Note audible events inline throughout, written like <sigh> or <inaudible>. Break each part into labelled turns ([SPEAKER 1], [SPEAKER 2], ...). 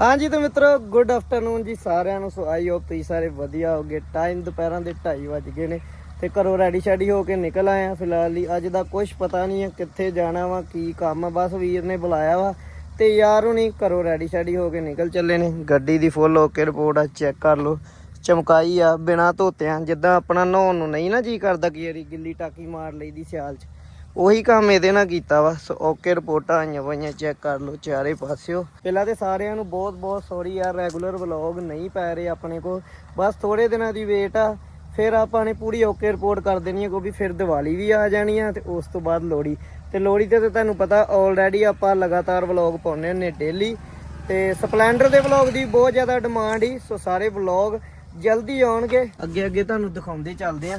[SPEAKER 1] ਹਾਂਜੀ ਤੇ ਮਿੱਤਰੋ ਗੁੱਡ ਆਫਟਰਨੂਨ ਜੀ ਸਾਰਿਆਂ ਨੂੰ। ਸੋ ਆਈ ਹੋਪ ਤੁਸੀਂ ਸਾਰੇ ਵਧੀਆ ਹੋਗੇ। ਟਾਈਮ ਦੁਪਹਿਰਾਂ ਦੇ 2:30 ਵੱਜ ਗਏ ਨੇ ਤੇ ਘਰੋਂ ਰੈਡੀ ਸ਼ੈਡੀ ਹੋ ਕੇ ਨਿਕਲ ਆਏ ਆ ਫਿਲਹਾਲ ਹੀ। ਅੱਜ ਦਾ ਕੁਝ ਪਤਾ ਨਹੀਂ ਹੈ ਕਿੱਥੇ ਜਾਣਾ ਵਾ, ਕੀ ਕੰਮ ਆ। ਬਸ ਵੀਰ ਨੇ ਬੁਲਾਇਆ ਵਾ ਤੇ ਯਾਰ ਹੁਣੀ ਘਰੋਂ ਰੈਡੀ ਸ਼ੈਡੀ ਹੋ ਕੇ ਨਿਕਲ ਚੱਲੇ ਨੇ। ਗੱਡੀ ਦੀ ਫੁੱਲ ਓਕੇ ਰਿਪੋਰਟ ਆ ਚੈੱਕ ਕਰ ਲਓ। ਚਮਕਾਈ ਆ, ਬਿਨਾ ਧੋਤਿਆਂ, ਜਿੱਦਾਂ ਆਪਣਾ ਨਹਾਉਣ ਨੂੰ ਨਹੀਂ ਨਾ ਜੀ ਕਰਦਾ ਕਿ ਯਾਰੀ ਗਿੱਲੀ ਟਾਕੀ ਮਾਰ ਲਈਦੀ ਸਿਆਲ 'ਚ। ਉਹੀ ਕੰਮ ਇਹਦੇ ਨਾਲ ਕੀਤਾ ਵਾ। ਸੋ ਓਕੇ ਰਿਪੋਰਟਾਂ ਆਈਆਂ ਪਈਆਂ, ਚੈੱਕ ਕਰ ਲਓ ਚਾਰੇ ਪਾਸਿਓ। ਪਹਿਲਾਂ ਤੇ ਸਾਰਿਆਂ ਨੂੰ ਬਹੁਤ ਬਹੁਤ ਸੌਰੀ ਯਾਰ ਰੈਗੂਲਰ ਵਲੌਗ ਨਹੀਂ ਪੈ ਰਹੇ ਆਪਣੇ ਕੋਲ। ਬਸ ਥੋੜੇ ਦਿਨਾਂ ਦੀ ਵੇਟ ਆ, ਫਿਰ ਆਪਾਂ ਨੇ ਪੂਰੀ ਓਕੇ ਰਿਪੋਰਟ ਕਰ ਦੇਣੀ ਹੈ ਕਿਉਂਕਿ ਫਿਰ ਦੀਵਾਲੀ ਵੀ ਆ ਜਾਣੀ ਆ, ਤੇ ਉਸ ਤੋਂ ਬਾਅਦ ਲੋਹੜੀ। ਤੇ ਲੋਹੜੀ ਤੇ ਤਾਂ ਤੁਹਾਨੂੰ ਪਤਾ ਆਲਰੇਡੀ ਆਪਾਂ ਲਗਾਤਾਰ ਵਲੌਗ ਪਾਉਂਦੇ ਹੁੰਦੇ ਡੇਲੀ ਤੇ ਸਪਲੈਂਡਰ ਦੇ ਵਲੌਗ ਦੀ ਬਹੁਤ ਜ਼ਿਆਦਾ ਡਿਮਾਂਡ ਹੀ ਸੋ ਸਾਰੇ ਵਲੌਗ ਜਲਦੀ ਆਉਣਗੇ। ਅੱਗੇ ਅੱਗੇ ਤੁਹਾਨੂੰ ਦਿਖਾਉਂਦੇ ਚੱਲਦੇ ਆ।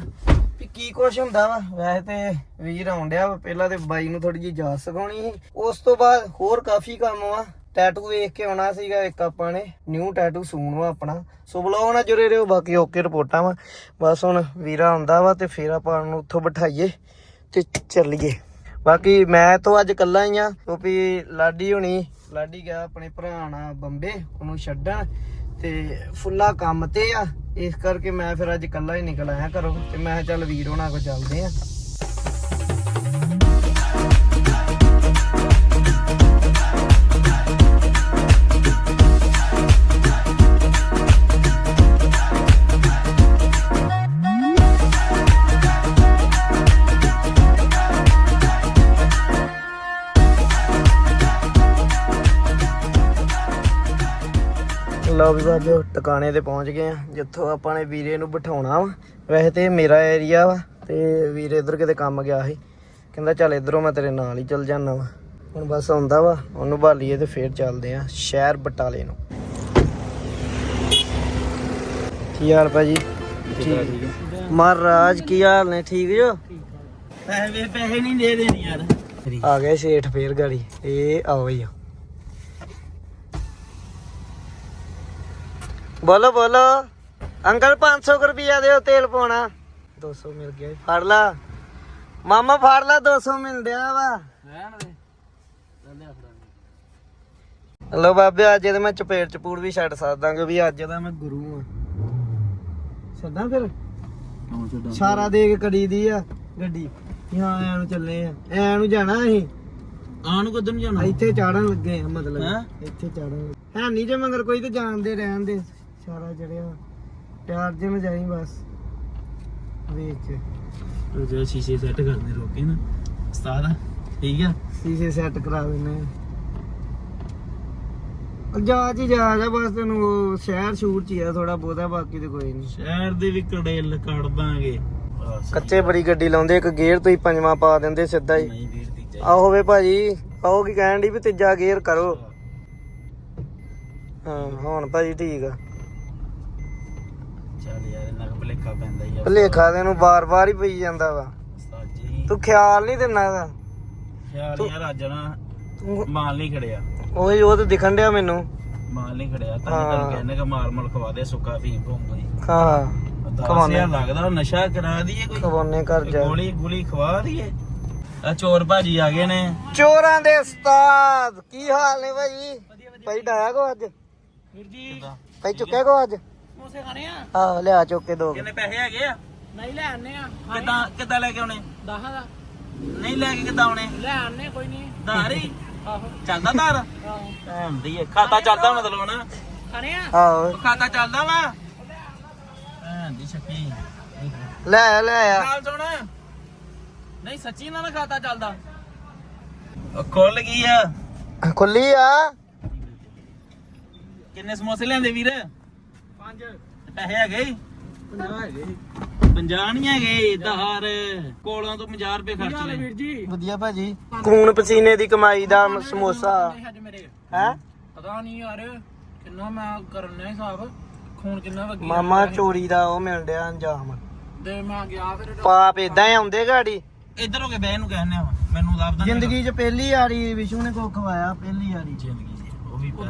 [SPEAKER 1] ਕੀ ਕੁਛ ਹੁੰਦਾ ਵਾ? ਵੈਸੇ ਤੇ ਵੀਰ ਆਉਂਦਿਆ ਵਾ, ਪਹਿਲਾਂ ਤੇ ਬਾਈ ਨੂੰ ਥੋੜੀ ਜਿਹੀ ਜਾਚ ਸਿਖਾਉਣੀ ਸੀ। ਉਸ ਤੋਂ ਬਾਅਦ ਹੋਰ ਕਾਫੀ ਕੰਮ ਵਾ। ਟੈਟੂ ਵੇਖ ਕੇ ਆਉਣਾ ਸੀਗਾ ਇੱਕ ਆਪਾਂ ਨੇ। ਨਿਊ ਟੈਟੂ ਸੂਣ ਵਾ ਆਪਣਾ। ਸੋ ਬੁਲਾਓ ਨਾ ਜੁੜੇ ਰਹੋ ਬਾਕੀ ਓਕੇ ਰਿਪੋਰਟਾਂ ਵਾ। ਬਸ ਹੁਣ ਵੀਰਾ ਆਉਂਦਾ ਵਾ ਤੇ ਫੇਰ ਆਪਾਂ ਨੂੰ ਉੱਥੋਂ ਬਿਠਾਈਏ ਤੇ ਚੱਲੀਏ। ਬਾਕੀ ਮੈਂ ਤਾਂ ਅੱਜ ਇਕੱਲਾ ਹੀ ਆ, ਕਿਉਂਕਿ ਲਾਡੀ ਹੁਣੀ, ਲਾਡੀ ਗਿਆ ਆਪਣੇ ਭਰਾ ਨਾਲ ਬੰਬੇ, ਉਹਨੂੰ ਛੱਡਣ। ਤੇ ਫੁੱਲਾ ਕੰਮ ਤੇ ਆ। ਇਸ ਕਰਕੇ ਮੈਂ ਫਿਰ ਅੱਜ ਕੱਲਾ ਹੀ ਨਿਕਲ ਆਇਆ ਘਰੋਂ ਤੇ ਮੈਂ ਕਿਹਾ ਚੱਲ ਵੀਰ ਹੋਣਾ ਕੋ ਚੱਲਦੇ ਆ। ਲਓ ਵੀ ਬਾਬਿਓ ਟਿਕਾਣੇ ਤੇ ਪਹੁੰਚ ਗਏ ਆ। ਜਿੱਥੋਂ ਆਪਾਂ ਨੇ ਵੀਰੇ ਨੂੰ ਬਿਠਾਉਣਾ ਵਾ। ਵੈਸੇ ਤੇ ਇਹ ਮੇਰਾ ਏਰੀਆ ਵਾ ਤੇ ਵੀਰੇ ਇਧਰ ਕਿਤੇ ਕੰਮ ਗਿਆ ਸੀ। ਕਹਿੰਦਾ ਚੱਲ ਇਧਰੋਂ ਮੈਂ ਤੇਰੇ ਨਾਲ ਹੀ ਚੱਲ ਜਾਣਾ ਵਾ। ਹੁਣ ਬਸ ਆਉਂਦਾ ਵਾ ਉਹਨੂੰ ਭਾਲੀਏ ਤੇ ਫੇਰ ਚੱਲਦੇ ਆ ਸ਼ਹਿਰ ਬਟਾਲੇ ਨੂੰ। ਕੀ ਹਾਲ ਭਾਜੀ? ਮਹਾਰਾਜ ਕੀ ਹਾਲ ਨੇ? ਠੀਕ ਜੋ?
[SPEAKER 2] ਪੈਸੇ ਪੈਸੇ ਨਹੀਂ ਦੇ ਦੇਣੀ ਯਾਰ।
[SPEAKER 1] ਆ ਗਏ ਸੇਠ ਫੇਰ ਗਾੜੀ। ਇਹ ਆਓ ਹੀ ਆ। ਬੋਲੋ ਬੋਲੋ। ਅੰਕਲ 500 ਰੁਪਿਆ ਦਿਓ ਤੇਲ ਪਾਉਣਾ। 200 ਮਿਲ ਗਿਆ। ਫੜ ਲਾ। ਮਾਮਾ ਫੜ ਲਾ 200 ਮਿਲ ਡਿਆ ਵਾ।
[SPEAKER 2] ਰਹਿਣ ਦੇ। ਲੈ
[SPEAKER 1] ਬਾਬੇ ਅੱਜ ਤੇ ਮੈਂ ਚਪੇੜ ਚਪੂੜ ਵੀ ਛੱਡ ਸਕਦਾ ਕਿਉਂਕਿ ਅੱਜ ਦਾ ਮੈਂ ਗੁਰੂ ਆ। ਛੱਡਾਂ ਫਿਰ? ਸਾਰਾ ਦੇ ਕੇ ਕੜੀ ਦੀ ਆ ਗੱਡੀ। ਹਾਂ ਐ ਨੂੰ ਚੱਲੇ ਆ। ਐ ਨੂੰ ਜਾਣਾ ਅਸੀਂ।
[SPEAKER 2] ਆਣ ਨੂੰ ਕਦੋਂ ਜਾਣਾ?
[SPEAKER 1] ਇੱਥੇ ਚਾੜਨ ਲੱਗੇ ਆ ਮਤਲਬ? ਇੱਥੇ ਚਾੜਨ ਹੈ ਨਹੀਂ ਜੇ ਮਗਰ ਕੋਈ ਤੇ ਜਾਣਦੇ ਰਹਿਣ ਦੇ। ਸਾਰਾ ਚੜਿਆ ਪਿਆਰ ਜੇ ਮੈਂ ਜਾਈ ਬਸ। ਵੇਖ ਕੇ।
[SPEAKER 2] ਤੂੰ ਜੋ ਸ਼ੀਸ਼ੇ ਸੈੱਟ ਕਰਨੇ ਰੋਕੇ ਨਾ। ਉਸਤਾਦ ਠੀਕ ਆ?
[SPEAKER 1] ਸ਼ੀਸ਼ੇ ਸੈੱਟ ਕਰਾ ਦਿੰਨੇ ਆ। ਜਾ ਜੀ ਜਾ ਜਾ ਬਸ ਤੈਨੂੰ ਉਹ ਸ਼ਹਿਰ ਸ਼ੂਰ ਚ ਹੀ ਆ ਥੋੜਾ ਬਹੁਤਾ ਬਾਕੀ ਤੇ ਕੋਈ ਨਹੀਂ।
[SPEAKER 2] ਸ਼ਹਿਰ ਦੇ ਵੀ ਕੜੇਲ ਕੱਢ ਦਾਂਗੇ।
[SPEAKER 1] ਕੱਚੇ ਬੜੀ ਗੱਡੀ ਲਾਉਂਦੇ ਇੱਕ ਗੇਅਰ ਤੋਂ ਹੀ ਪੰਜਵਾਂ ਪਾ ਦਿੰਦੇ ਸਿੱਧਾ ਹੀ।
[SPEAKER 2] ਨਹੀਂ ਵੀਰ ਦੀ ਚਾਹੀਦੀ
[SPEAKER 1] ਆਹੋ ਵੇ ਭਾਜੀ ਆਹੋ ਕੀ ਕਹਿਣ ਦੀ ਵੀ ਤੀਜਾ ਗੇਅਰ ਕਰੋ। ਹਾਂ ਹੁਣ ਭਾਜੀ ਠੀਕ ਆ।
[SPEAKER 2] ਚੱਲ ਯਾਰ ਇਹਨਾਂ ਕੋ ਭਲੇਖਾ ਪੈਂਦਾ ਹੀ ਆ।
[SPEAKER 1] ਭਲੇਖਾ ਬਾਰ-ਬਾਰ ਹੀ ਪਈ ਜਾਂਦਾ ਵਾ।
[SPEAKER 2] ਉਸਤਾਦ ਜੀ।
[SPEAKER 1] ਤੂੰ ਖਿਆਲ ਨਹੀਂ ਦਿੰਦਾ ਇਹਦਾ?
[SPEAKER 2] ਖਿਆਲ ਯਾਰ ਅੱਜ ਨਾ
[SPEAKER 1] ਤੂੰ
[SPEAKER 2] ਮਾਲ ਨਹੀਂ ਖੜਿਆ।
[SPEAKER 1] ਉਹੀ ਉਹ ਤੇ ਦਿਖਣ ਡਿਆ ਮੈਨੂੰ।
[SPEAKER 2] ਮਾਲ ਨਹੀਂ ਖੜਿਆ ਤਾਂ
[SPEAKER 1] ਹਾਂ।
[SPEAKER 2] ਤੁਹਾਨੂੰ ਕਹਿੰਦੇ ਕਿ ਮਾਲ ਮਲ ਖਵਾ ਦੇ ਸੁੱਕਾ ਫੀਮ ਭੋਂਗਾ ਜੀ
[SPEAKER 1] ਹਾਂ
[SPEAKER 2] ਦਸ
[SPEAKER 1] ਖਵਾਉਂਦੇ।
[SPEAKER 2] ਹਜ਼ਾਰ ਲੱਗਦਾ ਉਹ ਨਸ਼ਾ ਕਰਾ ਦਈਏ ਕੋਈ।
[SPEAKER 1] ਖਵਾਉਣੇ ਘਰ ਜਾ
[SPEAKER 2] ਗੋਲੀ ਗੋਲੀ ਖਵਾ ਦਈਏ। ਆ ਚੋਰ ਭਾਜੀ ਆ ਗਏ ਨੇ।
[SPEAKER 1] ਚੋਰਾਂ ਦੇ ਉਸਤਾਦ ਕੀ ਹਾਲ ਨੇ ਭਾਈ ਭਾਈ ਡਾਇਆ ਕੋ ਅੱਜ?
[SPEAKER 2] ਵੀਰ ਜੀ।
[SPEAKER 1] ਭਾਈ ਚੁੱਕਿਆ ਕੋ ਅੱਜ?
[SPEAKER 2] ਸਮੋਸੇ ਖਾਣੇ ਆ?
[SPEAKER 1] ਆਹ ਲਿਆ ਚੁੱਕ ਕੇ ਦੋ।
[SPEAKER 2] ਕਿੰਨੇ ਪੈਸੇ ਹੈਗੇ ਆ?
[SPEAKER 3] ਨਹੀਂ ਲੈ ਆਨੇ ਆ।
[SPEAKER 2] ਕਿੱਦਾਂ ਕਿੱਦਾਂ ਲੈ ਕੇ ਆਉਣੇ?
[SPEAKER 3] ਦਹਾਂ ਦਾ
[SPEAKER 2] ਨਹੀਂ ਲੈ ਕੇ ਕਿੱਦਾਂ ਆਉਣੇ?
[SPEAKER 3] ਲੈ ਆਨੇ ਕੋਈ ਨਹੀਂ।
[SPEAKER 2] ਧਾਰ ਹੀ?
[SPEAKER 3] ਆਹੋ।
[SPEAKER 2] ਚੱਲਦਾ ਧਾਰ?
[SPEAKER 3] ਆਹੋ।
[SPEAKER 2] ਭੈਣ ਦੀ ਹੈ। ਖਾਤਾ ਚੱਲਦਾ ਮਤਲਬ ਨਾ
[SPEAKER 3] ਖਾਣੇ ਆ?
[SPEAKER 1] ਆਹੋ।
[SPEAKER 2] ਖਾਤਾ ਚੱਲਦਾ ਵਾ? ਭੈਣ ਦੀ ਸ਼ੱਕੀ
[SPEAKER 1] ਲੈ ਲੈ ਆ।
[SPEAKER 2] ਨਾਲ ਸੁਣ। ਨਹੀਂ ਸੱਚੀ ਨਾ ਖਾਤਾ ਚੱਲਦਾ। ਉਹ ਖੁੱਲ ਗਈ ਆ।
[SPEAKER 1] ਖੁੱਲੀ ਆ।
[SPEAKER 2] ਕਿੰਨੇ ਸਮੋਸੇ ਲਿਆਂਦੇ ਵੀਰ? ਪੈਸੇ ਹੈਗੇ ਈ?
[SPEAKER 3] 50 ਹੈਗੇ
[SPEAKER 2] 50 ਨਹੀਂ ਹੈਗੇ ਧਾਰ ਕੋਲੋਂ ਤੋਂ 50 ਰੁਪਏ ਖਰਚ
[SPEAKER 3] ਵੀਰ
[SPEAKER 2] ਲੈ
[SPEAKER 3] ਜੀ।
[SPEAKER 1] ਵਧੀਆ ਭਾਜੀ। ਖੂਨ ਪਸੀਨੇ ਦੀ ਕਮਾਈ ਦਾ ਸਮੋਸਾ।
[SPEAKER 3] ਨਹੀਂ ਅੱਜ ਮੇਰੇ।
[SPEAKER 1] ਹੈ?
[SPEAKER 3] ਪਤਾ ਨਹੀਂ ਯਾਰ ਕਿੰਨਾ ਮੈਂ ਕਰਨਾ ਹਿਸਾਬ। ਖੂਨ ਕਿੰਨਾ ਵਗਿਆ
[SPEAKER 1] ਮਾਮਾ ਚੋਰੀ ਦਾ ਉਹ ਮਿਲ ਡਿਆ ਅੰਜਾਮ।
[SPEAKER 3] ਤੇ ਮੈਂ ਗਿਆ ਫਿਰ
[SPEAKER 1] ਪਾਪ ਇਦਾਂ ਹੀ ਆਉਂਦੇ ਗਾੜੀ।
[SPEAKER 2] ਇੱਧਰ ਹੋ ਕੇ ਬਹਿ ਨੂੰ ਕਹਿੰਦੇ ਆ ਮੈਨੂੰ ਲੱਭਦਾ
[SPEAKER 1] ਜ਼ਿੰਦਗੀ 'ਚ ਪਹਿਲੀ ਵਾਰੀ ਵਿਸ਼ੂ ਨੇ ਕੋ ਖਵਾਇਆ ਪਹਿਲੀ ਵਾਰੀ।
[SPEAKER 2] ਜ਼ਿੰਦਗੀ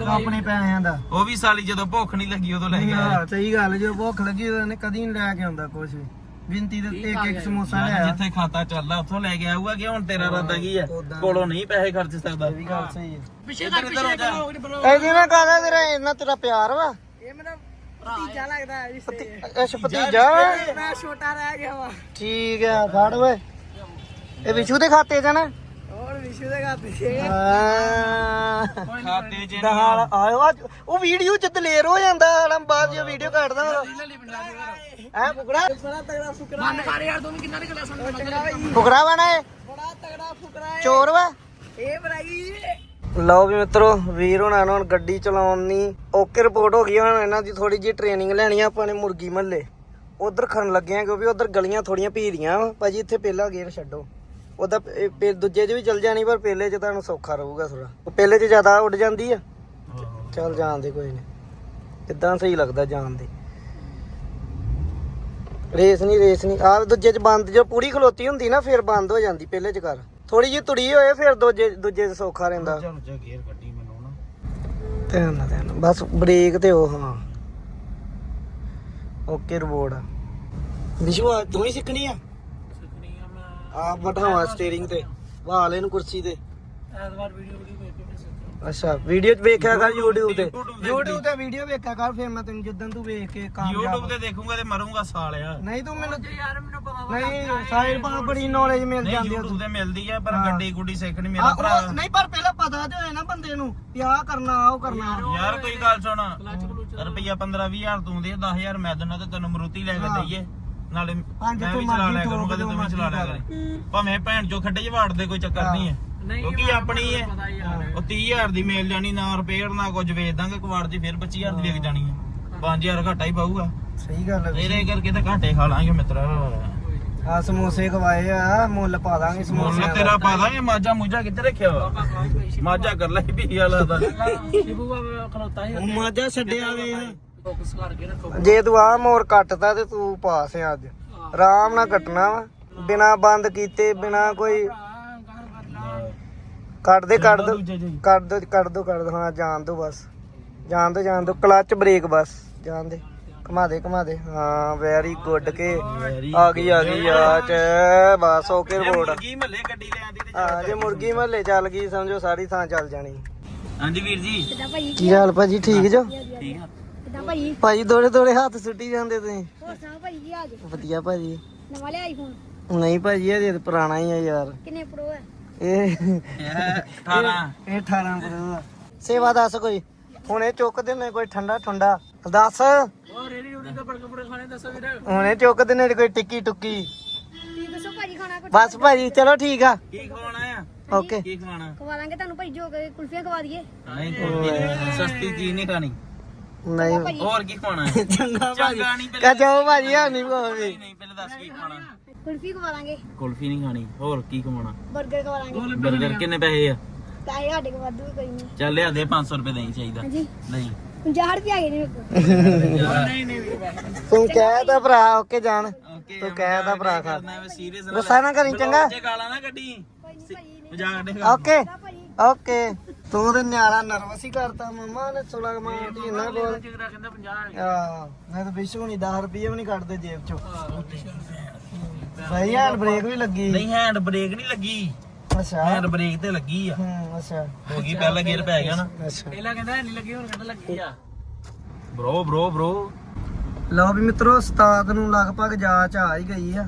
[SPEAKER 1] ਆਪਣੇ ਪੈਸਿਆਂ ਦਾ।
[SPEAKER 2] ਉਹ ਵੀ ਸਾਲੀ ਜਦੋਂ ਭੁੱਖ ਨਹੀਂ ਲੱਗੀ ਉਦੋਂ ਲੈ ਕੇ ਆਇਆ।
[SPEAKER 1] ਹਾਂ ਸਹੀ ਗੱਲ ਜੋ ਭੁੱਖ ਲੱਗੀ ਉਹਨੇ ਕਦੀ ਨਹੀਂ ਲੈ ਕੇ ਆਉਂਦਾ ਕੁਝ ਵੀ। ਗਿਣਤੀ ਦੇ ਇੱਕ ਇੱਕ ਸਮੋਸਾ
[SPEAKER 2] ਯਾਰ
[SPEAKER 1] ਲਿਆ
[SPEAKER 2] ਜਿੱਥੇ ਖਾਤਾ ਚੱਲਦਾ ਉੱਥੋਂ ਲੈ ਕੇ ਆਊਗਾ ਕਿ ਹੁਣ ਤੇਰਾ ਇਰਾਦਾ ਕੀ ਆ ਕੋਲੋਂ ਨਹੀਂ ਪੈਸੇ ਖਰਚ ਸਕਦਾ।
[SPEAKER 1] ਇਹ ਵੀ ਗੱਲ ਸਹੀ ਹੈ।
[SPEAKER 3] ਪਿੱਛੇ ਕਰ ਪਿੱਛੇ ਕਰੋ
[SPEAKER 1] ਇਹਦੀ ਨਾ ਕਹਦਾ ਤੇਰਾ? ਇੰਨਾ ਤੇਰਾ ਪਿਆਰ ਵਾ।
[SPEAKER 3] ਇਹ ਮੇਰਾ ਭਤੀਜਾ ਲੱਗਦਾ ਹੈ। ਜੀ
[SPEAKER 1] ਅੱਛਾ ਭਤੀਜਾ ਵਾ?
[SPEAKER 3] ਮੈਂ ਛੋਟਾ ਰਹਿ ਗਿਆ ਵਾ।
[SPEAKER 1] ਠੀਕ ਆ ਫੜ ਓਏ। ਇਹ ਵਿਸ਼ੂ ਦੇ ਖਾਤੇ 'ਚ ਨਾ?
[SPEAKER 3] ਹੋਰ ਵਿਸ਼ੂ ਦੇ। ਖਾਤੇ
[SPEAKER 1] ਹਾਂ।
[SPEAKER 2] ਖਾਤੇ 'ਚ
[SPEAKER 1] ਦਾਲ ਆਇਓ ਅੱਜ ਉਹ ਵੀਡੀਓ ਚ ਦਲੇਰ ਹੋ ਜਾਂਦਾ ਹਣਾ ਬਾਅਦ ਜੇ ਵੀਡੀਓ ਕੱਢਦਾ ਐ ਫੁਕਰਾ?
[SPEAKER 3] ਬੜਾ ਤਗੜਾ ਫੁਕਰਾ ਮਨ ਕਰ ਯਾਰ ਤੂੰ ਕਿੰਨਾ ਨਿਕਲਿਆ ਸਾਨੂੰ ਚੰਗਾ ਭਾਈ
[SPEAKER 1] ਫੁਕਰਾ ਬਣਾ ਏ
[SPEAKER 3] ਬੜਾ ਤਗੜਾ ਫੁਕਰਾ ਹੈ।
[SPEAKER 1] ਚੋਰ ਵਾ?
[SPEAKER 3] ਇਹ ਬਰਾਈ
[SPEAKER 1] ਲਓ ਵੀ ਮਿੱਤਰੋ ਵੀਰ ਹੋਣਾ ਨੂੰ ਗੱਡੀ ਚਲਾਉਣ। ਓਕੇ ਰਿਪੋਰਟ ਹੋ ਗਈ ਹੁਣ ਇਹਨਾਂ ਦੀ ਥੋੜੀ ਜਿਹੀ ਟ੍ਰੇਨਿੰਗ ਲੈਣੀ ਆ ਆਪਾਂ ਨੇ ਮੁਰਗੀ ਮਹੱਲੇ ਉਧਰ ਖਣ ਲੱਗੇ ਆ ਕਿਉਂਕਿ ਉਧਰ ਗਲੀਆਂ ਥੋੜੀਆਂ ਭੀੜੀਆਂ ਵਾ। ਭਾਜੀ ਇੱਥੇ ਪਹਿਲਾ ਗੇਅਰ ਛੱਡੋ। ਉਹਦਾ ਪ- ਦੂਜੇ 'ਚ ਵੀ ਚੱਲ ਜਾਣੀ ਪਰ ਪਹਿਲੇ 'ਚ ਤੁਹਾਨੂੰ ਸੌਖਾ ਰਹੂਗਾ ਥੋੜਾ ਉਹ ਪਹਿਲੇ 'ਚ ਜ਼ਿਆਦਾ ਉੱਡ ਜਾਂਦੀ ਆ। ਚੱਲ ਜਾਣ ਦੇ ਕੋਈ ਨਹੀਂ ਕਿੱਦਾਂ ਸਹੀ ਲੱਗਦਾ ਜਾਣ ਦੇ। ਰੇਸ ਨਹੀਂ ਰੇਸ ਨਹੀਂ ਆ ਦੂਜੇ 'ਚ ਬੰਦ ਜੋ ਪੂਰੀ ਖਲੋਤੀ ਹੁੰਦੀ ਨਾ ਫਿਰ ਬੰਦ ਹੋ ਜਾਂਦੀ ਪਹਿਲੇ 'ਚ ਕਰ ਥੋੜੀ ਜਿਹੀ ਤੁੜੀ ਹੋਏ ਫਿਰ ਦੂਜੇ ਦੂਜੇ 'ਚ ਸੌਖਾ ਰਹਿੰਦਾ।
[SPEAKER 2] ਚੱਲ ਜਾ ਗੇਅਰ ਕੱਢੀ ਮੈਨੂੰ ਨਾ।
[SPEAKER 1] ਧਿਆਨ ਨਾਲ ਧਿਆਨ ਨਾਲ। ਬਸ ਬ੍ਰੇਕ ਤੇ ਉਹ ਹਾਂ। ਓਕੇ ਰਿਪੋਰਟ ਆ। ਵਿਸ਼ੂ ਆ ਤੂੰ ਹੀ ਸਿੱਖਣੀ ਆ?
[SPEAKER 3] ਆ
[SPEAKER 1] ਬਟਾਵਾ ਸਟੀਅਰਿੰਗ ਤੇ ਵਾਲ ਇਹਨੂੰ ਕੁਰਸੀ ਤੇ।
[SPEAKER 3] ਐਤਵਾਰ ਵੀਡੀਓ ਵੀਡੀਓ ਵੇਖ ਕੇ ਮੈਂ ਸਿੱਖਣਾ
[SPEAKER 1] ਅੱਛਾ ਵੀਡੀਓ ਵੇਖਿਆ ਕਰ YouTube ਤੇ।
[SPEAKER 2] YouTube ਤੇ।
[SPEAKER 1] ਵੀਡੀਓ ਵੇਖਿਆ ਕਰ ਫਿਰ ਮੈਂ ਤੈਨੂੰ ਜਦੋਂ ਤੂੰ ਵੇਖ ਕੇ ਕਾਮਯਾਬ
[SPEAKER 2] YouTube ਤੇ ਦੇਖੂੰਗਾ ਤੇ ਮਰੂੰਗਾ ਸਾਲਿਆ।
[SPEAKER 1] ਨਹੀਂ ਤੂੰ ਮੈਨੂੰ
[SPEAKER 3] ਯਾਰ ਮੈਨੂੰ ਪਤਾ
[SPEAKER 1] ਨਹੀਂ ਸਾਹਿਲ ਪਾ ਬੜੀ ਨੌਲੇਜ ਮਿਲ ਜਾਂਦੀ ਆ
[SPEAKER 2] YouTube ਤੇ। ਮਿਲਦੀ ਆ ਪਰ
[SPEAKER 1] ਹਾਂ।
[SPEAKER 2] ਗੱਡੀ ਗੁੱਡੀ ਸਿੱਖਣੀ ਮੇਰਾ ਭਰਾ।
[SPEAKER 1] ਨਹੀਂ ਪਰ ਪਹਿਲਾਂ ਪਤਾ ਤੇ ਹੋਏ ਨਾ ਬੰਦੇ ਨੂੰ ਵੀ ਆਹ ਕਰਨਾ ਆਹ ਉਹ ਕਰਨਾ।
[SPEAKER 2] ਯਾਰ ਕੋਈ ਗੱਲ ਸੁਣ। ਰੁਪਈਆ 15 20000 ਤੂੰ ਦੇ 10000 ਮੈਂ ਦਿੰਦਾ ਤੇ ਤੈਨੂੰ ਮਰੂਤੀ ਲੈ ਕੇ
[SPEAKER 1] ਹਾਂ।
[SPEAKER 2] ਦਈਏ। ਨਾਲੇ
[SPEAKER 1] ਪੰਜ
[SPEAKER 2] ਮੈਂ
[SPEAKER 1] ਤੋਂ
[SPEAKER 2] ਵੀ ਚਲਾ ਲਿਆ ਕਰੂੰਗਾ ਤੇ ਤੂੰ ਵੀ ਚਲਾ ਲਿਆ ਕਰੇ। ਭਾਵੇਂ ਭੈਣ ਜੋ ਖੱਡੇ 'ਚ ਵਾੜ ਦੇ ਕੋਈ ਚੱਕਰ। ਨਹੀਂ ਹੈ। ਕਿਉਂਕਿ ਆਪਣੀ ਹੈ ਉਹ 30000 ਦੀ ਮੇਲ ਜਾਣੀ ਨਾ ਰਿਪੇਅਰ ਨਾ ਕੁਝ ਵੇਚ ਦਾਂਗੇ ਕਵਾੜ 'ਚ ਫਿਰ 25000 ਦੀ ਵਿਕ ਜਾਣੀ ਹੈ। 5000 ਘਾਟਾ ਹੀ ਪਾਊਗਾ।
[SPEAKER 1] ਸਹੀ ਗੱਲ ਹੈ
[SPEAKER 2] ਇਹਦੇ ਕਰਕੇ ਤਾਂ ਘਾਟੇ ਖਾ ਲਾਂਗੇ ਮਿੱਤਰਾ।
[SPEAKER 1] ਆ ਸਮੋਸੇ ਖਵਾਏ ਆ ਮੁੱਲ ਪਾ ਦਾਂਗੇ
[SPEAKER 2] ਮੁੱਲ
[SPEAKER 1] ਸਮੋਸੇ
[SPEAKER 2] ਤੇਰਾ ਪਾ ਦਾਂਗੇ ਮਾਜਾ ਮੁਜਾ ਕਿੱਥੇ ਰੱਖਿਆ ਵਾ? ਮਾਜਾ ਕਰ ਲੈ ਵੀ ਹਾਲ
[SPEAKER 3] ਬਾਬਾ ਖਲੋਤਾ ਹੀ
[SPEAKER 1] ਮਾਜਾ ਛੱਡਿਆ ਵੇ।
[SPEAKER 3] ਫੋਕਸ ਕਰਕੇ ਰੱਖੋ
[SPEAKER 1] ਜੇ ਤੂੰ ਆ ਮੋਰ ਕੱਟਦਾ ਤੇ ਤੂੰ ਪਾਸ ਆ ਅੱਜ। ਆਰਾਮ ਨਾਲ ਕੱਟਣਾ ਵਾ। ਬਿਨਾ ਬੰਦ ਕੀਤੇ ਬਿਨਾ ਕੋਈ ਕੱਟ ਦੇ ਕੱਟ ਦੋ। ਕੱਟ ਦੋ ਕੱਟ ਦੋ ਕੱਟ ਦੋ। ਹਾਂ ਜਾਣ ਦੋ ਬਸ। ਜਾਣ ਦੋ ਜਾਣ ਦੋ। ਕਲਚ ਬ੍ਰੇਕ ਬਸ। ਜਾਣ ਦੇ। ਘੁਮਾ ਦੇ ਘੁਮਾ ਦੇ। ਹਾਂ ਵੈਰੀ ਗੁੱਡ ਕੇ। ਆ ਗਈ ਆ ਗਈ ਆ ਚ। ਬਸ ਓਕੇ ਰਿਪੋਰਟ
[SPEAKER 2] ਮੁਰਗੀ ਮਹੱਲੇ ਗੱਡੀ ਲੈ ਆਂਦੀ ਤੇ
[SPEAKER 1] ਆ ਜੇ ਮੁਰਗੀ ਮਹੱਲੇ ਚੱਲ ਗਈ ਸਮਝੋ ਸਾਰੀ ਥਾਂ ਚੱਲ ਜਾਣੀ।
[SPEAKER 2] ਹਾਂਜੀ ਵੀਰ ਜੀ।
[SPEAKER 1] ਕੀ ਹਾਲ ਭਾਜੀ ਠੀਕ ਜੋ?
[SPEAKER 2] ਠੀਕ ਆ।
[SPEAKER 4] ਕਿੱਦਾਂ ਭਾਈ?
[SPEAKER 1] ਭਾਜੀ ਦੋੜੇ ਦੋੜੇ ਹੱਥ ਸੁੱਟੀ ਜਾਂਦੇ ਤੁਸੀਂ।
[SPEAKER 4] ਹੋਰ ਸੁਣਾ ਭਾਈ ਕੀ ਹਾਲ ਜੀ
[SPEAKER 1] ਵਧੀਆ ਭਾਜੀ।
[SPEAKER 4] ਨਵਾਂ ਲਿਆ ਆਈਫੋਨ
[SPEAKER 1] ਨਹੀਂ ਭਾਜੀ ਇਹ ਤਾਂ ਪੁਰਾਣਾ ਹੀ ਆ ਯਾਰ।
[SPEAKER 4] ਕਿੰਨੇ ਪ੍ਰੋ ਹੈ
[SPEAKER 1] ਇਹ
[SPEAKER 2] ਇਹ 18
[SPEAKER 1] ਇਹ 18 ਪ੍ਰੋ ਆ। ਸੇਵਾ ਦੱਸ ਕੋਈ। ਹੁਣ ਇਹ ਚੁੱਕ ਦਿੰਨੇ ਕੋਈ ਠੰਡਾ ਠੰਡਾ। ਦੱਸ।
[SPEAKER 3] ਉਹ ਰੇੜੀ ਰੂੜੀ ਦਾ ਬਰਗਰ ਬਰਗਰ ਖਾਣੇ ਦੱਸੋ ਵੀਰ।
[SPEAKER 1] ਹੁਣ ਇਹ ਚੁੱਕ ਦਿੰਨੇ ਕੋਈ ਟਿੱਕੀ ਟੁੱਕੀ।
[SPEAKER 4] ਤੁਸੀਂ ਦੱਸੋ ਭਾਜੀ ਖਾਣਾ ਕੁਝ
[SPEAKER 1] ਬਸ ਭਾਜੀ ਚਲੋ ਠੀਕ ਆ।
[SPEAKER 2] ਕੀ ਖਵਾਉਣਾ ਆ?
[SPEAKER 1] ਓਕੇ।
[SPEAKER 2] ਕੀ ਖਵਾਉਣਾ?
[SPEAKER 4] ਖਵਾ ਦਾਂਗੇ ਤੁਹਾਨੂੰ ਭਾਈ ਜੋ ਕੇ ਕੁਲਫੀਆਂ ਖਵਾ ਦਈਏ।
[SPEAKER 2] ਨਹੀਂ ਕੁਲਫੀ ਸਸਤੀ ਚੀਜ਼ ਨਹੀਂ ਖਾਣੀ।
[SPEAKER 1] ਨਹੀਂ।
[SPEAKER 2] ਹੋਰ ਕੀ ਹੈ?
[SPEAKER 1] ਚੰਗਾ ਭਾਜੀ।
[SPEAKER 2] ਚੰਗਾ ਨਹੀਂ
[SPEAKER 1] ਕਹ ਜਾਓ ਭਾਜੀ ਆ ਨਹੀਂ ਕੋਈ
[SPEAKER 2] ਨਹੀਂ ਨਹੀਂ ਪਹਿਲਾਂ ਦੱਸ ਕੀ ਖਵਾਉਣਾ
[SPEAKER 4] ਕੁਲਫੀ ਖਵਾ ਦਾਂਗੇ
[SPEAKER 2] ਕੁਲਫੀ ਨਹੀਂ ਖਾਣੀ। ਹੋਰ ਕੀ ਖਵਾਉਣਾ?
[SPEAKER 4] 버ਗਰ ਖਵਾ ਦਾਂਗੇ
[SPEAKER 2] ਬਰਗਰ ਕਿੰਨੇ ਪੈਸੇ ਆ?
[SPEAKER 4] ਪੈਸੇ ਸਾਡੇ ਕੋਲ ਵਾਧੂ ਕੋਈ ਨਹੀਂ।
[SPEAKER 2] ਚੱਲ ਲਿਆ ਦੇ 500 ਰੁਪਏ ਦੇਈ ਚਾਹੀਦਾ।
[SPEAKER 4] ਹਾਂਜੀ।
[SPEAKER 2] ਨਹੀਂ।
[SPEAKER 4] 50 ਰੁਪਏ ਆ ਗਏ ਨੇ ਮੇਰੇ ਕੋਲ।
[SPEAKER 3] ਨਹੀਂ ਨਹੀਂ
[SPEAKER 1] ਤੂੰ ਕਹਿ ਤਾ ਭਰਾ ਓਕੇ ਜਾਣ। ਤੂੰ ਕਹਿ ਤਾ ਭਰਾ ਖਾ। ਗੁੱਸਾ ਨਾ ਕਰੀ ਚੰਗਾ।
[SPEAKER 2] ਜੇ ਗਾਲਾਂ ਨਾ ਕੱਢੀ।
[SPEAKER 4] ਕੋਈ ਨਹੀਂ ਭਾਜੀ ਨਹੀਂ
[SPEAKER 2] ਮਜ਼ਾਕ ਦੇ
[SPEAKER 1] ਓਕੇ। ਓਕੇ। ਤੂੰ ਤੇ ਨਿਆਲਾ ਨਰਵਸ ਹੀ ਕਰਤਾ ਮਮਾ ਨੇ ਸੁਲਾ ਮਾਰਦੀ ਇਹਨਾਂ ਕੋਲ।
[SPEAKER 3] ਜਿਗਰਾ
[SPEAKER 1] ਮੈਂ ਤਾਂ ਵਿਸ਼ੂ ਨਹੀਂ 10 ਰੁਪਏ ਵੀ ਨਹੀਂ ਕੱਢਦੇ ਜੇਬ ਚੋਂ। ਸਹੀ ਹੈਂਡ ਬ੍ਰੇਕ ਵੀ ਲੱਗੀ।
[SPEAKER 2] ਨਹੀਂ ਹੈਂਡ ਬ੍ਰੇਕ ਨਹੀਂ ਲੱਗੀ।
[SPEAKER 1] ਅੱਛਾ।
[SPEAKER 2] ਹੈਂਡ ਬ੍ਰੇਕ ਤੇ ਲੱਗੀ ਆ।
[SPEAKER 1] ਹੂੰ ਅੱਛਾ।
[SPEAKER 2] ਹੋ ਗਈ ਪਹਿਲਾ ਗੇਅਰ ਪੈ ਗਿਆ ਨਾ।
[SPEAKER 3] ਪਹਿਲਾਂ ਕਹਿੰਦਾ ਨਹੀਂ ਲੱਗੀ ਹੁਣ ਕਹਿੰਦਾ ਲੱਗੀ ਆ।
[SPEAKER 2] ਬ్రో ਬ్రో ਬ్రో
[SPEAKER 1] ਲਓ ਵੀ ਮਿੱਤਰੋ ਉਸਤਾਦ ਨੂੰ ਲਗਭਗ ਜਾਚ ਆ ਹੀ ਗਈ ਆ।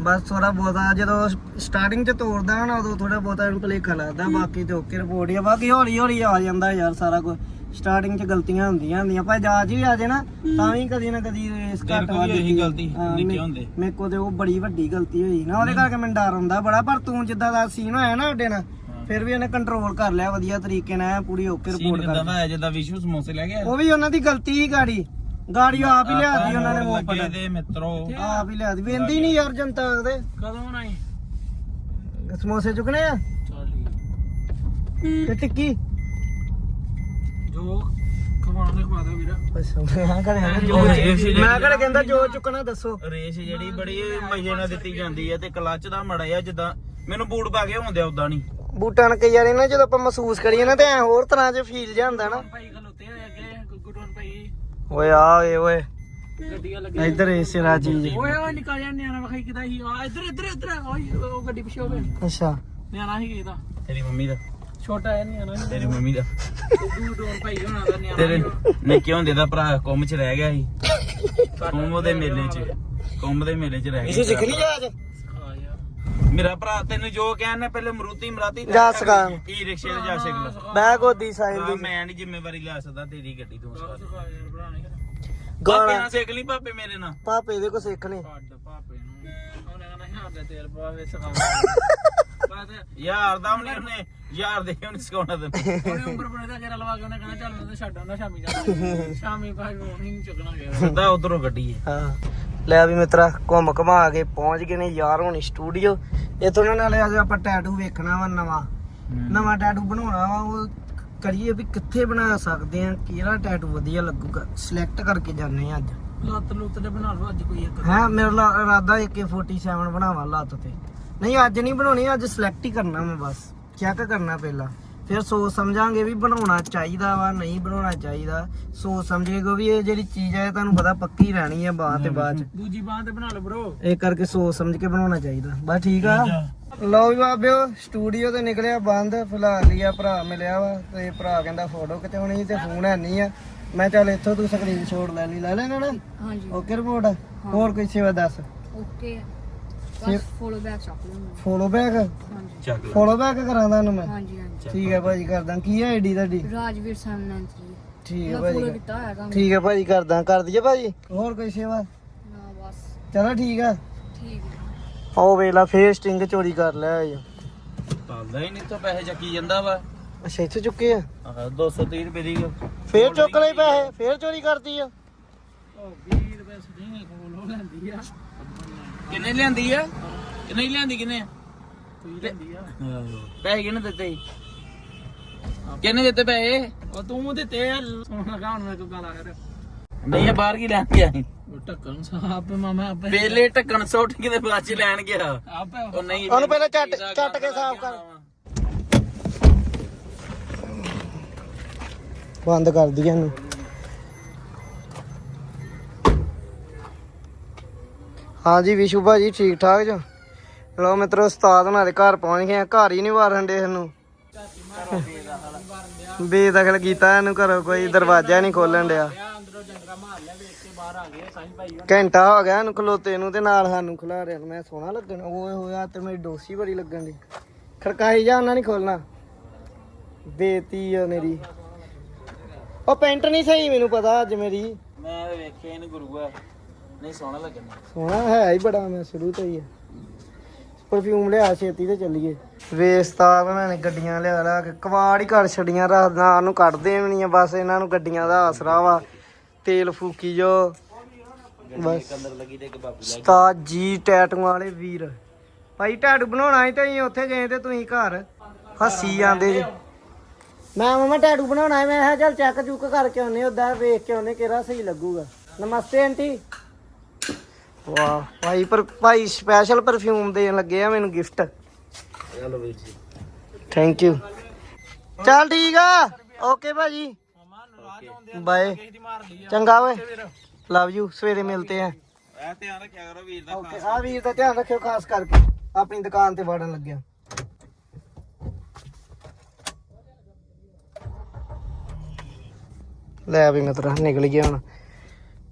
[SPEAKER 1] ਬਸ ਥੋੜਾ ਬਹੁਤਾ ਜਦੋਂ ਸਟਾਰਟਿੰਗ ਚ ਤੋੜਦਾ ਨਾ ਉਦੋਂ ਥੋੜਾ ਬਹੁਤਾ ਇਹਨੂੰ ਭਲੇਖਾ ਲੱਗਦਾ ਬਾਕੀ ਤੇ ਓਕੇ ਰਿਪੋਰਟ ਹੀ ਆ ਬਾਕੀ ਹੌਲੀ ਹੌਲੀ ਆ ਜਾਂਦਾ ਯਾਰ ਸਾਰਾ ਕੁਝ ਸਟਾਰਟਿੰਗ ਚ ਗਲਤੀਆਂ ਹੁੰਦੀਆਂ ਹੁੰਦੀਆਂ ਪਰ ਜਾਂਚ ਵੀ ਆ ਜੇ ਨਾ ਤਾਂ ਵੀ ਕਦੀ ਨਾ ਕਦੀ ਰੇਸ
[SPEAKER 2] ਤੇਰੇ
[SPEAKER 1] ਘੱਟ ਵੱਧ
[SPEAKER 2] ਇਹੀ। ਗਲਤੀ ਨਿੱਕੇ ਹੁੰਦੇ।
[SPEAKER 1] ਮੇਰੇ ਕੋਲ ਤੇ ਉਹ ਬੜੀ ਵੱਡੀ ਗਲਤੀ ਹੋਈ ਨਾ ਉਹਦੇ ਕਰਕੇ ਮੈਨੂੰ ਡਰ ਹੁੰਦਾ ਬੜਾ ਪਰ ਤੂੰ ਜਿੱਦਾਂ ਦਾ ਸੀਨ ਹੋਇਆ ਨਾ ਸਾਡੇ ਨਾਲ ਫਿਰ ਵੀ ਉਹਨੇ ਕੰਟਰੋਲ ਕਰ ਲਿਆ ਵਧੀਆ ਤਰੀਕੇ ਨਾਲ ਪੂਰੀ ਓਕੇ ਰਿਪੋਰਟ ਕਰ
[SPEAKER 2] ਦਾ ਹੈ ਜਿੱਦਾਂ ਵਿਸ਼ੂ ਸਮੋਸੇ ਲੈ ਗਿਆ
[SPEAKER 1] ਉਹ ਵੀ ਉਹਨਾਂ ਦੀ ਗਲਤੀ ਹੀ ਗਾੜੀ। ਗਾੜੀ ਆਪ ਹੀ ਲਿਆਦੀ ਉਹਨਾਂ ਨੇ
[SPEAKER 2] ਲੱਗੇ ਦੇ ਮਿੱਤਰੋ।
[SPEAKER 1] ਆਪ ਹੀ ਲਿਆਦੀ ਵੇਂਦੀ ਨਹੀਂ ਯਾਰ ਜਨਤਾ ਉਹਦੇ
[SPEAKER 3] ਕਦੋਂ ਆਈ
[SPEAKER 1] ਸਮੋਸੇ ਚੁਕਣੇ ਆ। ਤੇ ਟਿੱਕੀ?
[SPEAKER 3] ਜੋ ਖਵਾਉਣਾ ਖਵਾ ਦੋ ਵੀਰ।
[SPEAKER 1] ਅੱਛਾ ਮੈਂ ਕਹਿੰਦਾ ਜੋ ਮੈਂ ਕਹਿੰਦਾ ਚੁੱਕਣਾ ਦੱਸੋ।
[SPEAKER 2] ਰੇਸ ਜਿਹੜੀ ਬੜੀ ਮਜ਼ੇ ਨਾਲ ਦਿੱਤੀ ਜਾਂਦੀ ਹੈ ਤੇ ਕਲੱਚ ਦਾ ਮੜਾ ਆ ਜਿੱਦਾਂ ਮੈਨੂੰ ਬੂਟ ਪਾ ਕੇ ਹੁੰਦੇ ਉਦਾਂ ਨਹੀਂ।
[SPEAKER 1] ਬੂਟਾਂ ਨੂੰ ਕਈ ਵਾਰੀ ਨਾ ਜਦੋਂ ਆਪਾਂ ਮਹਿਸੂਸ ਕਰੀਏ ਨਾ ਤੇ ਐ ਹੋਰ ਤਰ੍ਹਾਂ ਚ ਫੀਲ ਜਾਂਦਾ ਨਾ।
[SPEAKER 3] ਭਾਈ ਖਲੋਤੇ ਹੋਏ ਅੱਗੇ ਗੁੱਡੋਨ ਭਾਈ
[SPEAKER 1] ਓਏ ਆ ਓਏ ਓਏ।
[SPEAKER 3] ਗੱਡੀਆਂ ਲੱਗੀਆਂ।
[SPEAKER 1] ਇੱਧਰ ਚੀਜ਼
[SPEAKER 3] ਓਏ ਓਏ ਨਿਕਲ ਜਾ ਨਿਆਣਾ ਵਖਾਈ ਕਿਦਾ ਸੀ। ਆ ਇੱਧਰ ਇੱਧਰ ਇੱਧਰ। ਓਏ ਉਹ ਗੱਡੀ ਪਿੱਛੇ ਹੋਵੇ
[SPEAKER 1] ਅੱਛਾ।
[SPEAKER 3] ਨਿਆਣਾ ਸੀ ਕਿਦਾ
[SPEAKER 2] ਤੇਰੀ ਮੰਮੀ ਦਾ।
[SPEAKER 3] ਛੋਟਾ ਹੈ ਨਿਆਣਾ
[SPEAKER 2] ਤੇਰੀ ਮੰਮੀ ਦਾ।
[SPEAKER 3] ਦੂਰ ਦੂਰ ਭਾਈ ਹੋਣਾ ਦਾ ਨਿਆਣਾ
[SPEAKER 2] ਤੇਰੇ। ਨਿੱਕੇ ਹੁੰਦੇ ਦਾ ਭਰਾ ਕੁੰਮ ਚ ਰਹਿ ਗਿਆ ਸੀ। ਕੁੰਮ ਦੇ ਮੇਲੇ ਚ। ਕੁੰਮ ਦੇ ਮੇਲੇ ਚ ਰਹਿ ਗਿਆ
[SPEAKER 1] ਸਿੱਖ ਲਈ
[SPEAKER 3] ਯਾਰ
[SPEAKER 2] ਮੇਰਾ ਭਰਾ ਤੈਨੂੰ ਜੋ ਕਹਿਣਾ ਪਹਿਲੇ ਮਰੂਤੀ ਮਰਾਤੀ
[SPEAKER 1] ਜਾ ਸਿਖਾ।
[SPEAKER 2] ਈ ਰਿਕਸ਼ੇ ਤੇ ਜਾ ਸਿੱਖ।
[SPEAKER 1] ਬੈ ਗੋਦੀ
[SPEAKER 2] ਲੈ
[SPEAKER 1] ਦੀ
[SPEAKER 2] ਮੈਂ ਨਹੀਂ ਜ਼ਿੰਮੇਵਾਰੀ ਲੈ ਸਕਦਾ ਤੇਰੀ ਗੱਡੀ ਤੂੰ ਪਾਪੇ
[SPEAKER 1] ਗਾਣਾ।
[SPEAKER 2] ਨਾਲ ਸਿੱਖ ਲਈ ਪਾਪੇ ਮੇਰੇ ਨਾਲ।
[SPEAKER 1] ਪਾਪੇ ਦੇ ਕੋ ਸਿੱਖ ਲੈ
[SPEAKER 3] ਛੱਡ ਭਾਪੇ ਨੂੰ। ਉਹਨੇ ਕਹਿੰਦਾ ਹਾਂ ਦੇ ਤੇਲ ਪਾਵੇ ਸਖਾਉਂ ਬਾਅਦ
[SPEAKER 2] ਯਾਰ ਦਾ ਵੀ ਨੀ ਉਹਨੇ ਯਾਰ ਦੇ ਉਹਨੇ ਸਿਖਾਉਣਾ ਤੈਨੂੰ।
[SPEAKER 3] ਉਹਨੇ ਉਂਗਰ ਬਣੇ ਦਾ ਘੇਰਾ ਲਵਾ ਕੇ ਉਹਨੇ ਕਹਿੰਦਾ ਚੱਲ ਮੈਂ ਤਾਂ ਛੱਡ ਆਉਂਦਾ ਸ਼ਾਮੀ ਜਾ। <laughs> ਸ਼ਾਮੀ ਭਾਈ ਉਹ ਨਹੀਂ ਚੁੱਕਣਾ ਗਿਆ
[SPEAKER 2] ਸਿੱਧਾ ਉਧਰੋਂ ਗੱਡੀ ਹੈ
[SPEAKER 1] ਹਾਂ। ਲੈ ਵੀ ਮਿੱਤਰਾ ਘੁੰਮ ਘਮਾ ਕੇ ਪਹੁੰਚ ਗਏ ਨੇ ਯਾਰ ਹੋਣੀ ਸਟੂਡੀਓ ਇਥੋਂ ਨਾ ਨਾਲੇ ਅੱਜ ਆਪਾਂ ਟੈਟੂ ਵੇਖਣਾ ਵਾ ਨਵਾਂ। ਨਵਾਂ ਟੈਟੂ ਬਣਾਉਣਾ ਵਾ ਉਹ ਕਰੀਏ ਵੀ ਕਿੱਥੇ ਬਣਾ ਸਕਦੇ ਆ ਕਿਹੜਾ ਟੈਟੂ ਵਧੀਆ ਲੱਗੂਗਾ। ਸਿਲੈਕਟ ਕਰਕੇ ਜਾਂਦੇ ਆ ਅੱਜ।
[SPEAKER 3] ਲੱਤ ਲੁੱਤ ਦੇ ਬਣਾ ਲਓ ਅੱਜ ਕੋਈ ਇੱਕ।
[SPEAKER 1] ਹੈ ਮੇਰਾ ਇਰਾਦਾ AK47 ਬਣਾਵਾਂ ਲੱਤ ਤੇ। ਨਹੀਂ ਅੱਜ ਨਹੀਂ ਬਣਾਉਣੀ ਅੱਜ ਸਿਲੈਕਟ ਹੀ ਕਰਨਾ ਮੈਂ ਬਸ। ਚੈੱਕ ਕਰਨਾ ਪਹਿਲਾਂ। ਫਿਰ ਸੋਚ ਸਮਝਾਂਗੇ ਵੀ ਬਣਾਉਣਾ ਚਾਹੀਦਾ ਵਾ ਨਹੀਂ ਬਣਾਉਣਾ ਚਾਹੀਦਾ। ਸੋਚ ਸਮਝੇਗਾ ਵੀ ਇਹ ਜਿਹੜੀ ਚੀਜ਼ ਹੈ ਤੁਹਾਨੂੰ ਪਤਾ ਪੱਕੀ ਰਹਿਣੀ ਹੈ ਬਾਅਦ ਤੇ ਬਾਅਦ ਚ।
[SPEAKER 3] ਦੂਜੀ ਬਾਹ ਤੇ ਬਣਾ ਲਓ ਬ్రో
[SPEAKER 1] ਇਹ ਕਰਕੇ ਸੋਚ ਸਮਝ ਕੇ ਬਣਾਉਣਾ ਚਾਹੀਦਾ। ਬਸ ਠੀਕ ਆ? ਲਓ ਵੀ ਬਾਬਿਓ ਸਟੂਡੀਓ ਤੇ ਨਿਕਲਿਆ ਬੰਦ। ਫਿਲਹਾਲ ਹੀ ਆ ਭਰਾ ਮਿਲਿਆ ਵਾ ਤੇ ਭਰਾ ਕਹਿੰਦਾ ਫੋਟੋ ਖਿਚਾਉਣੀ ਸੀ ਤੇ ਫੋਨ ਹੈ ਨਹੀਂ ਆ। ਮੈਂ ਚੱਲ ਇੱਥੋਂ ਤੂੰ ਸਕਰੀਨ ਸ਼ੋਟ ਲੈ ਲਈ। ਲੈ ਲੈਣਾ ਨਾ?
[SPEAKER 4] ਹਾਂਜੀ।
[SPEAKER 1] ਓਕੇ ਰਿਪੋਰਟ ਹੋਰ ਕੋਈ ਸੇਵਾ ਦੱਸ?
[SPEAKER 4] ਓਕੇ ਬਸ ਫੋਲੋ ਬੈਕ ਚੱਕ ਲਓ
[SPEAKER 1] ਫੋਲੋ ਬੈਕ?
[SPEAKER 4] ਹਾਂਜੀ।
[SPEAKER 2] ਚੱਕ ਲੈ
[SPEAKER 1] ਫੋਲੋ ਬੈਕ ਕਰਾਂ ਤੁਹਾਨੂੰ ਮੈਂ?
[SPEAKER 4] ਹਾਂਜੀ ਹਾਂਜੀ।
[SPEAKER 1] ਠੀਕ ਹੈ ਭਾਜੀ ਕਰਦਾ। ਕੀ ਹੈ ਆਈਡੀ ਤੁਹਾਡੀ?
[SPEAKER 4] ਰਾਜਵੀਰ 793
[SPEAKER 1] ਠੀਕ ਹੈ ਭਾਜੀ।
[SPEAKER 4] ਕੀਤਾ ਹੋਇਆ ਕੰਮ।
[SPEAKER 1] ਠੀਕ ਹੈ ਭਾਜੀ ਕਰਦਾ। ਕਰ ਦਈਏ ਭਾਜੀ? ਹੋਰ ਕੋਈ ਸੇਵਾ?
[SPEAKER 4] ਨਾ ਬਸ।
[SPEAKER 1] ਚਲੋ ਠੀਕ ਆ।
[SPEAKER 4] ਠੀਕ ਹੈ।
[SPEAKER 1] ਉਹ ਵੇਲਾ ਫੇਰ ਸਟਿੰਗ ਚੋਰੀ ਕਰ ਲਿਆ ਇਹ।
[SPEAKER 2] ਪਾਉਂਦਾ ਹੀ ਨਹੀਂ ਤੋਂ ਪੈਸੇ ਚੱਕੀ ਜਾਂਦਾ ਵਾ।
[SPEAKER 1] ਅੱਛਾ ਇੱਥੇ ਚੁੱਕੇ ਆ?
[SPEAKER 2] ਆਹ 230 ਰੁਪਏ ਦੀ
[SPEAKER 1] ਫੇਰ ਚੁੱਕ ਲਈ ਪੈਸੇ ਫੇਰ ਚੋਰੀ ਕਰਦੀ ਆ?
[SPEAKER 3] ਉਹ 20 ਰੁਪਏ ਸਟਿੰਗ ਫੋਲੋ ਲੈਂਦੀ ਆ।
[SPEAKER 2] ਕਿੰਨੇ ਲਿਆਂਦੀ ਆ? ਕਿੰਨੇ ਲਿਆਂਦੀ ਕਿੰਨੇ
[SPEAKER 3] ਆ?
[SPEAKER 2] ਪੈਸੇ ਕਿੰਨੇ ਦਿੱਤੇ? ਕਿੰਨੇ ਦਿੱਤੇ ਪੈਸੇ?
[SPEAKER 3] ਉਹ ਤੂੰ ਤੇ ਤੇ ਸੋਣ ਲਗਾ ਹੁਣ ਮੈਂ ਕੋ ਗਾਲਾਂ ਕਰ
[SPEAKER 2] ਨਹੀਂ ਆ ਬਾਹਰ ਕੀ ਲੈਣ ਗਿਆ ਸੀ?
[SPEAKER 3] ਉਹ ਢੱਕਣ ਸਾਹਬ ਮਾਮਾ ਆਪੇ
[SPEAKER 2] ਵੇਲੇ ਢੱਕਣ ਸੁੱਟ ਕੇ ਤੇ ਬਾਅਦ ਚ ਲੈਣ ਗਿਆ।
[SPEAKER 3] ਆਪੇ
[SPEAKER 2] ਉਹ ਨਹੀਂ
[SPEAKER 1] ਉਹਨੂੰ ਪਹਿਲਾਂ
[SPEAKER 2] ਇਹਦਾ
[SPEAKER 1] ਝੱਟ ਕੇ ਸਾਫ਼ ਕਰ। ਬੰਦ ਕਰ ਦਈਏ ਇਹਨੂੰ। ਹਾਂਜੀ ਵਿਸ਼ੂ ਭਾਜੀ, ਠੀਕ ਠਾਕ ਜੋ? ਲੋ ਮਿੱਤਰੋ, ਉਸਤਾਦ ਉਹਨਾਂ ਦੇ ਘਰ ਪਹੁੰਚ ਗਏ ਆ। ਘਰ ਹੀ ਨਹੀਂ ਵਾਰਨ ਦੇ ਇਹਨੂੰ ਬੇਦਖਲ ਕੀਤਾ ਇਹਨੂੰ ਘਰੋਂ, ਕੋਈ ਦਰਵਾਜ਼ਾ ਨਹੀਂ ਖੋਲਣ ਡਿਆ। ਘੰਟਾ ਹੋ ਗਿਆ ਇਹਨੂੰ ਖਲੋਤੇ ਨੂੰ ਤੇ ਨਾਲ ਸਾਨੂੰ ਖਿਲਾ ਰਿਹਾ। ਮੈਂ ਸੋਹਣਾ ਲੱਗਣ, ਓਏ ਹੋਇਆ ਤੇ ਮੇਰੀ ਡੋਸੀ ਬੜੀ ਲੱਗਣ ਦੀ ਖੜਕਾਈ ਜਾ, ਉਹਨਾਂ ਨਹੀਂ ਖੋਲਣਾ। ਬੇਤੀ ਆ ਮੇਰੀ। ਉਹ ਪੈਂਟ ਨਹੀਂ ਸਹੀ, ਮੈਨੂੰ ਪਤਾ ਅੱਜ ਮੇਰੀ।
[SPEAKER 2] ਮੈਂ ਤੇ ਇਹਨੂੰ ਗੁਰੂਆ। ਨਹੀਂ ਸੋਹਣਾ ਲੱਗਣਾ
[SPEAKER 1] ਸੋਹਣਾ ਹੈ ਹੀ ਬੜਾ ਮੈਂ ਸ਼ੁਰੂ ਤੋਂ ਹੀ ਪਰਫਿਊਮ ਲਿਆ ਛੇਤੀ ਤੇ ਚੱਲੀਏ। ਵੇਸਤਾ ਉਹਨਾਂ ਨੇ ਗੱਡੀਆਂ ਲਿਆ ਲਿਆ ਕੇ ਕਵਾੜ ਹੀ ਘਰ ਛੜੀਆਂ ਰਾਤਾਂ ਨੂੰ ਕੱਢਦੇ ਵੀ ਨਹੀਂ ਆ ਬਸ ਇਹਨਾਂ ਨੂੰ ਗੱਡੀਆਂ ਦਾ ਆਸਰਾ ਵਾ। ਤੇਲ ਫੂਕੀ ਜੋ। ਬਸ।
[SPEAKER 2] ਅੰਦਰ ਲੱਗੀ ਤੇ ਇੱਕ ਬਾਪੂ ਲੈ
[SPEAKER 1] ਉਸਤਾਦ ਜੀ ਟੈਟੂਆਂ ਵਾਲੇ ਵੀਰ। ਭਾਈ ਟੈਟੂ ਬਣਾਉਣਾ ਸੀ ਤੇ ਉੱਥੇ ਗਏ ਤੇ ਤੁਸੀਂ ਘਰ ਹੱਸੀ ਜਾਂਦੇ ਜੀ। ਮੈਂ ਮਮਾ ਟੈਟੂ ਬਣਾਉਣਾ ਹੈ। ਮੈਂ ਕਿਹਾ ਚੱਲ ਚੈੱਕ ਚੁੱਕ ਕਰਕੇ ਆਉਨੇ ਉਦਾਂ ਵੇਖ ਕੇ ਆਉਨੇ ਕਿਹੜਾ ਸਹੀ ਲੱਗੂਗਾ। ਨਮਸਤੇ ਆਂਟੀ। ਵਾਹ ਭਾਈ ਪਰ ਭਾਈ ਸਪੈਸ਼ਲ ਪਰਫਿਊਮ ਦੇਣ ਲੱਗੇ ਆ ਮੈਨੂੰ ਗਿਫਟ
[SPEAKER 2] ਚਲੋ ਵੀਰ ਜੀ।
[SPEAKER 1] ਥੈਂਕ ਯੂ ਚੱਲ ਠੀਕ ਆ। ਓਕੇ ਭਾਜੀ। ਬਾਏ ਚੰਗਾ ਓਏ। ਲਵ ਯੂ ਸਵੇਰੇ ਮਿਲਤੇ ਆ।
[SPEAKER 2] ਇਹ ਧਿਆਨ ਰੱਖਿਆ ਕਰੋ ਵੀਰ ਦਾ
[SPEAKER 1] ਓਕੇ ਆ ਵੀਰ ਦਾ ਧਿਆਨ ਰੱਖਿਓ ਖਾਸ ਕਰਕੇ। ਆਪਣੀ ਦੁਕਾਨ ਤੇ ਵੜਨ ਲੱਗਿਆ। ਲੈ ਵੀ ਮਿੱਤਰਾ ਨਿਕਲ ਗਿਆ ਹੁਣ।